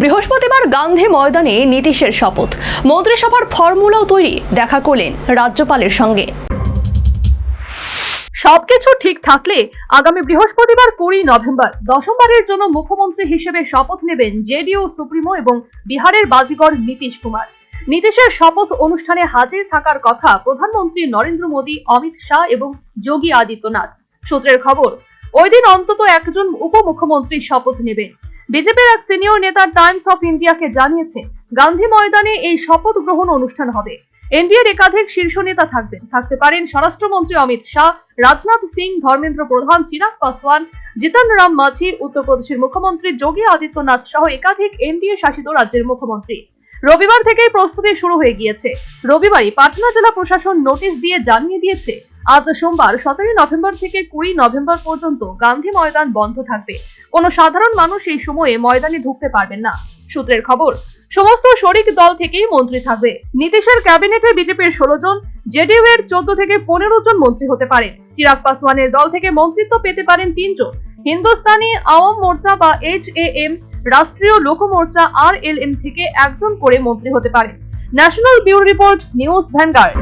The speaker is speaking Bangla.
বৃহস্পতিবার গান্ধী ময়দানে নীতিশের শপথ। মন্ত্রিসভার ফর্মুলাও তৈরি, দেখা করলেন রাজ্যপালের সঙ্গে। সবকিছু ঠিক থাকলে আগামী বৃহস্পতিবার কুড়ি নভেম্বর, দশমবারের জন্য মুখ্যমন্ত্রী হিসেবে শপথ নেবেন জেডিইউ, সুপ্রিমো এবং বিহারের বাজিকর নীতিশ কুমার। নীতিশের শপথ অনুষ্ঠানে হাজির থাকার কথা প্রধানমন্ত্রী নরেন্দ্র মোদী, অমিত শাহ এবং যোগী আদিত্যনাথ। সূত্রের খবর, ওই দিন অন্তত একজন উপমুখ্যমন্ত্রী শপথ নেবেন। বিজেপির এক সিনিয়র নেতা টাইমস অফ ইন্ডিয়াকে জানিয়েছে, গান্ধী ময়দানে এই শপথ গ্রহণ অনুষ্ঠান হবে। এনডিএর একাধিক শীর্ষ নেতা থাকবেন। থাকতে পারেন স্বরাষ্ট্রমন্ত্রী অমিত শাহ, রাজনাথ সিং, ধর্মেন্দ্র প্রধান চিরাগ পাসওয়ান, জিতন রাম মাঝি, উত্তরপ্রদেশের মুখ্যমন্ত্রী যোগী আদিত্যনাথ সহ একাধিক এনডিএ শাসিত রাজ্যের মুখ্যমন্ত্রী। রবিবার থেকেই প্রস্তুতি শুরু হয়ে গিয়েছে। রবিবারই পাটনা জেলা প্রশাসন নোটিশ দিয়ে জানিয়ে দিয়েছে আজ সোমবার সতেরোই নভেম্বর থেকে কুড়ি নভেম্বর পর্যন্ত গান্ধী ময়দান বন্ধ থাকবে। কোনো সাধারণ মানুষ এই সময়ে ময়দানে ঢুকতে পারবেন না। সূত্রের খবর, সমস্ত শরিক দল থেকেই মন্ত্রী থাকবে। নীতিশের ক্যাবিনেটে বিজেপির ষোলো জন, জেডিইউ এর চোদ্দ থেকে পনেরো জন মন্ত্রী হতে পারেন চিরাগ পাসওয়ানের দল থেকে মন্ত্রিত্ব পেতে পারেন তিনজন হিন্দুস্তানি আওয়াম মোর্চা বা এইচ এ এম, রাষ্ট্রীয় লোক মোর্চা আর এল এম থেকে একজন করে মন্ত্রী হতে পারেন। National bureau report, news Vanguard.